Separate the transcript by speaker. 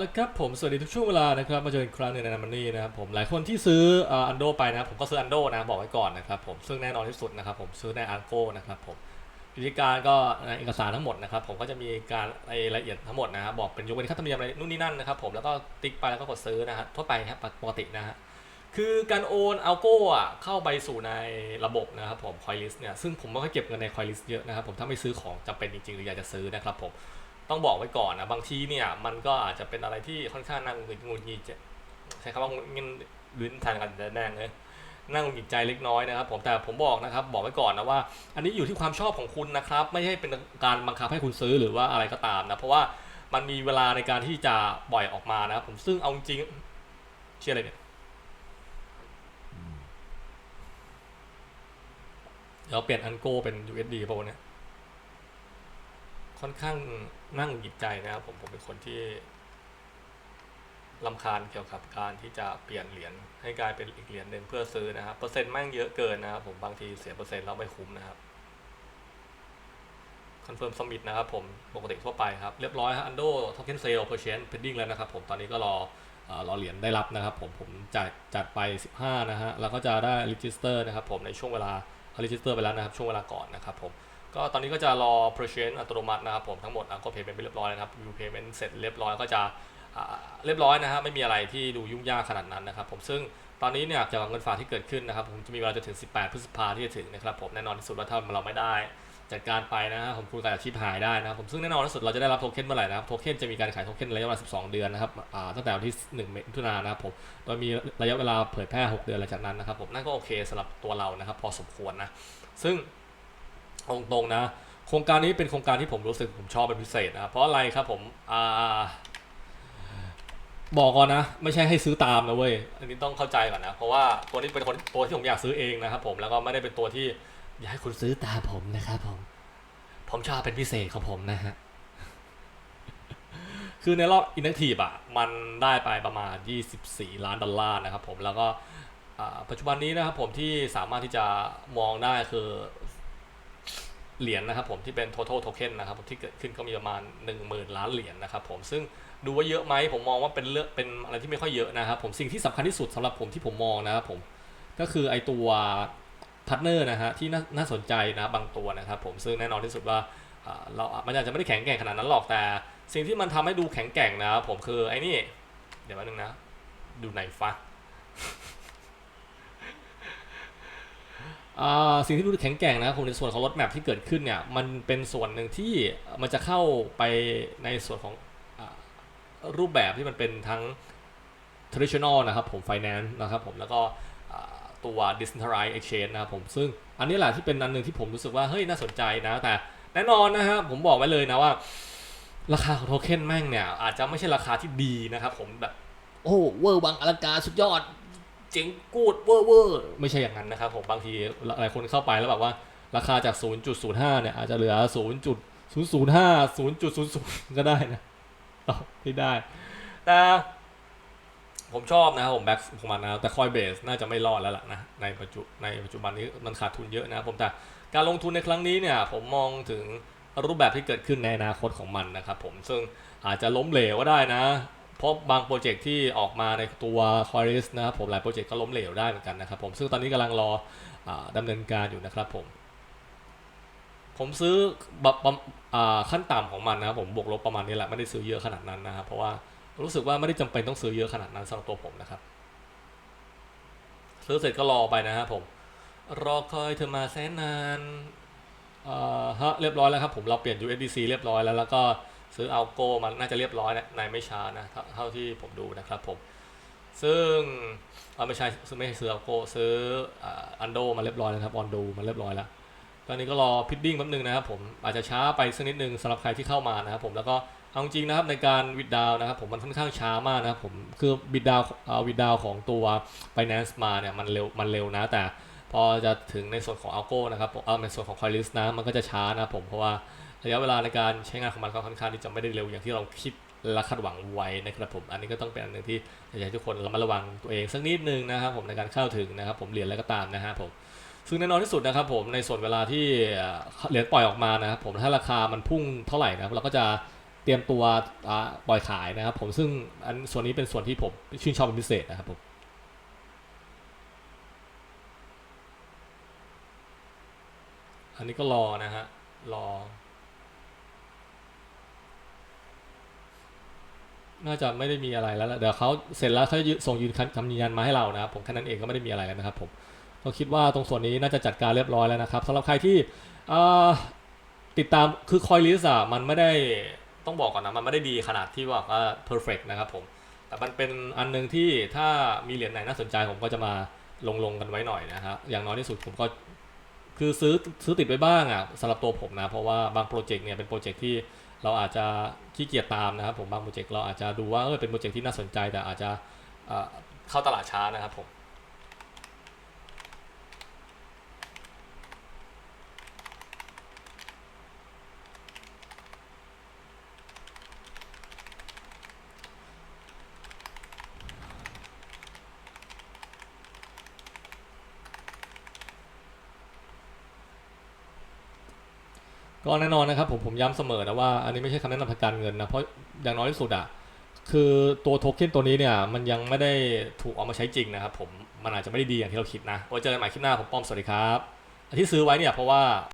Speaker 1: แล้วครับผมสวัสดีทุกช่วงเวลานะครับมาเจออีกครั้งหนึ่งในนันมันนี่นะครับผมหลายคนที่ซื้ออันโดไปนะผมก็ซื้ออันโดนะบอกไว้ก่อนนะครับผมซึ่งแน่นอนที่สุดนะครับผมซื้อในอังโกนะครับผมวิธีการก็เอกสารทั้งหมดนะครับผมก็จะมีการรายละเอียดทั้งหมดนะครับบอกเป็นยกเว้นค่าธรรมเนียมอะไรนู่นนี่นั่นนะครับผมแล้วก็ติ๊กไปแล้วก็กดซื้อนะฮะทั่วไปครับปกตินะฮะคือการโอนอัลโก้เข้าไปสู่ในระบบนะครับผมคอยลิสเนี่ยซึ่งผมไม่ค่อยเก็บเงินในคอยลิสเยอะนะครับผมถ้าไม่ซื้อของจำเป็นจริงๆหรืออยากจะซื้อนะครับผม ต้องบอกไว้ก่อนนะบางทีเนี่ยมันก็อาจจะเป็นอะไรที่ค่อนข้างนั่งหงุนงุนงิดใช้คำว่าเงินลิ้นแทนกันแน่งเลยนั่งงุนงิดใจเล็กน้อยนะครับผมแต่ผมบอกนะครับบอกไว้ก่อนนะว่า อันนี้อยู่ที่ความชอบของคุณนะครับ ไม่ใช่เป็นการบังคับให้คุณซื้อหรือว่าอะไรก็ตามนะเพราะว่ามันมีเวลาในการที่จะปล่อยออกมานะครับผมซึ่งเอาจริงเชื่ออะไรเนี่ยเดี๋ยวเปลี่ยนอันโกเป็น USD ป่ะวะเนี่ย ค่อนข้างนั่งหยิบใจนะครับผมผมเป็นคนที่ลำคาญเกี่ยวกับการที่จะเปลี่ยนเหรียญให้กลายเป็นอีกเหรียญหนึ่งเพื่อซื้อนะครับเปอร์เซ็นต์แม่งเยอะเกินนะครับผมบางทีเสียเปอร์เซ็นต์แล้วไม่คุ้มนะครับคอนเฟิร์มสมิธนะครับผมปกติทั่วไปครับเรียบร้อยฮะอันโดทอ k เ n นเซลเพอร์เชนเพนดิ้งแล้วนะครับผมตอนนี้ก็รอเอ่อรอเหรียญได้รับนะครับผมผมจัดจัดไป 15 นะฮะแล้วก็จะได้ register นะครับผมในช่วงเวลา register ไปแล้วนะครับช่วงเวลาก่อนนะครับผม ก็ตอนนี้ก็จะรอ purchase อัตโนมัตินะครับผมทั้งหมดก็ payment ไปเรียบร้อยแล้วนะครับ view payment เสร็จเรียบร้อยก็จะเรียบร้อยนะฮะไม่มีอะไรที่ดูยุ่งยากขนาดนั้นนะครับผมซึ่งตอนนี้เนี่ยเกี่ยวกับเงินฝากที่เกิดขึ้นนะครับผมจะมีเวลาจนถึง 18 พฤษภาที่จะถึงนะครับผมแน่นอนที่สุดว่าถ้าเราไม่ได้จัดการไปนะฮะผมคุณการอาชีพหายได้นะครับผมซึ่งแน่นอนที่สุดเราจะได้รับโทเค็นเมื่อไหร่นะครับโทเค็นจะมีการขายโทเค็นระยะเวลา 12 เดือนนะครับตั้งแต่วันที่ 1 มิถุนายนนะครับผมโดยมีระยะเวลาเผยแพร่ 6 เดือนหลังจากนั้นนะครับผมนั่นก็โอเคสำหรับตัวเรานะครับพอสมควรนะซึ่ง ตรงๆนะ โครงการนี้เป็นโครงการที่ผมรู้สึกผมชอบเป็นพิเศษนะเพราะอะไรครับผมอ่าบอกก่อนนะ ไม่ใช่ให้ซื้อตามนะเว้ยอันนี้ต้องเข้าใจก่อนนะ เพราะว่าตัวนี้เป็นคนตัวที่ผมอยากซื้อเองนะครับผมแล้วก็ไม่ได้เป็นตัวที่อยากให้คุณซื้อตามผมนะครับผม ผมชอบเป็นพิเศษของผมนะฮะคือในรอบอินเ c ทีฟอะมันได้ไปประมาณ 24 ล้านดอลลาร์นะครับผมแล้วก็ปัจจุบันนี้นะครับผมที่สามารถที่จะมองได้คือ เหรียญนะครับผมที่เป็น total token นะครับที่เกิดขึ้นก็มีประมาณ 10,000 ล้านเหรียญนะครับผมซึ่งดูว่าเยอะไหมผมมองว่าเป็นเรื่องเป็นอะไรที่ไม่ค่อยเยอะนะครับผมสิ่งที่สำคัญที่สุดสำหรับผมที่ผมมองนะครับผมก็คือไอตัวพาร์ทเนอร์นะฮะที่น่าสนใจนะบางตัวนะครับผมซึ่งแน่นอนที่สุดว่าเรามันอาจจะไม่ได้แข็งแกร่งขนาดนั้นหรอกแต่ สิ่งที่มันทำให้ดูแข็งแกร่งนะครับผมคือไอ้นี่เดี๋ยวแป๊บนึงนะ ดูไหนฟ้า อ่า สิ่งที่ดูแข็งแกร่งนะครับในส่วนของรถแมพที่เกิดขึ้นเนี่ยมันเป็นส่วนหนึ่งที่มันจะเข้าไปในส่วนของอรูปแบบที่มันเป็นทั้ง traditional นะครับผม finance นะครับผมแล้วก็ตัว decentralized exchange นะครับผมซึ่งอันนี้แหละที่เป็นอันหนึ่งที่ผมรู้สึกว่า เฮ้ย น่าสนใจนะแต่แน่นอนนะฮะผมบอกไว้เลยนะว่า ราคาของโทเค็นแม่งเนี่ย อาจจะไม่ใช่ราคาที่ดีนะครับผมแบบ โอ้เวอร์วังอลังการสุดยอด เจ๋งกูดเวอร์เวอร์ไม่ใช่อย่างนั้นนะครับผมบางทีหลายคนเข้าไปแล้วแบบว่าราคาจาก 0.05 เนี่ยอาจจะเหลือ 0.005 0.00 ก็ได้นะเอาไม่ได้ แต่ผมชอบนะครับผมแบ็กของมันนะแต่คอยเบสน่าจะไม่รอดแล้วล่ะนะในปัจจุในปัจจุบันนี้มันขาดทุนเยอะนะครับผมแต่การลงทุนในครั้งนี้เนี่ยผมมองถึงรูปแบบที่เกิดขึ้นในอนาคตของมันนะครับผมซึ่งอาจจะล้มเหลวก็ได้นะ เพราะบางโปรเจกต์ที่ออกมาในตัว c o r i s นะครับผมหลายโปรเจกต์ก็ล้มเหลวได้เหมือนกันนะครับผมซึ่งตอนนี้กำลังรออดำเนินการอยู่นะครับผมผมซื้อแบบขั้นต่ำของมันนะครับผมบวกลบประมาณนี้แหละไม่ได้ซื้อเยอะขนาดนั้นนะครับเพราะว่ารู้สึกว่าไม่ได้จำเป็นต้องซื้อเยอะขนาดนั้นสำหรับตัวผมนะครับ ซื้อเสร็จก็รอไปนะครับผมรอคอยเธอมาแสนนานฮะเรียบร้อยแล้วครับผมเราเปลี่ยน USDC เรียบร้อยแล้วแล้วก็ ซื้อเอาโกมันน่าจะเรียบร้อยนะในไม่ช้านะเท่าที่ผมดูนะครับผมซึ่งเอาไม่ใช่ซื้อไม่ใช่ซื้อเอาโกซื้ออันโดมาเรียบร้อยแล้วครับออนดูมาเรียบร้อยแล้วตอนนี้ก็รอพิดดิ้งแป๊บนึงนะครับผมอาจจะช้าไปสักนิดนึงสำหรับใครที่เข้ามานะครับผมแล้วก็เอาจริงนะครับในการวิดดาวนะครับผมมันค่อนข้างช้ามากนะครับผมคือวิดดาววิดดาวของตัว Binance มาเนี่ยมันเร็วมันเร็วนะแต่ พอจะถึงในส่วนของ Algo นะครับเอาในส่วนของ Coinlist นะมันก็จะช้านะผมเพราะว่าระยะเวลาในการใช้งานของมันก็ค่อนข้างที่จะไม่ได้เร็วอย่างที่เราคิดและคาดหวังไว้นะครับผมอันนี้ก็ต้องเป็นอันหนึ่งที่อยากให้ทุกคนระมัดระวังตัวเองสักนิดนึงนะครับผมในการเข้าถึงนะครับผมเหรียญอะไรก็ตามนะฮะผมซึ่งแน่นอนที่สุดนะครับผมในส่วนเวลาที่เหรียญปล่อยออกมานะครับผมถ้าราคามันพุ่งเท่าไหร่นะรเราก็จะเตรียมตัวปล่อยขายนะครับผมซึ่งอันส่วนนี้เป็นส่วนที่ผมชื่นชอบเป็นพิเศษนะครับผม อันนี้ก็รอนะฮะ รอ น่าจะไม่ได้มีอะไรแล้วล่ะเดี๋ยวเขาเสร็จแล้วเขาจะยืนส่งยืนคำยืนยันมาให้เรานะครับผมแค่นั้นเองก็ไม่ได้มีอะไรแล้วนะครับผมก็คิดว่าตรงส่วนนี้น่าจะจัดการเรียบร้อยแล้วนะครับสำหรับใครที่ติดตามคือคอยลิสอะมันไม่ได้ต้องบอกก่อนนะมันไม่ได้ดีขนาดที่ว่าว่า perfect นะครับผมแต่มันเป็นอันหนึงที่ถ้ามีเหรียญไหนน่าสนใจผมก็จะมาลงลงกันไว้หน่อยนะฮะอย่างน้อยที่สุดผมก็ คือซื้อซื้อติดไว้บ้างอะสำหรับตัวผมนะ เพราะว่าบางโปรเจกต์เนี่ยเป็นโปรเจกต์ที่เราอาจจะขี้เกียจตามนะครับผมบางโปรเจกต์เราอาจจะดูว่าเออเป็นโปรเจกต์ที่น่าสนใจแต่อาจจะเอ่อเข้าตลาดช้านะครับผม ก็แน่นอนนะครับผมผมย้ำเสมอนะว่าอันนี้ไม่ใช่คำแนะนำทางการเงินนะเพราะอย่างน้อยที่สุดอะคือตัวโทเค็นตัวนี้เนี่ยมันยังไม่ได้ถูกเอามาใช้จริงนะครับผมมันอาจจะไม่ได้ดีอย่างที่เราคิดนะไว้เจอกันใหม่คลิปหน้าผมป้อมสวัสดีครับอันที่ซื้อไว้เนี่ยเพราะว่า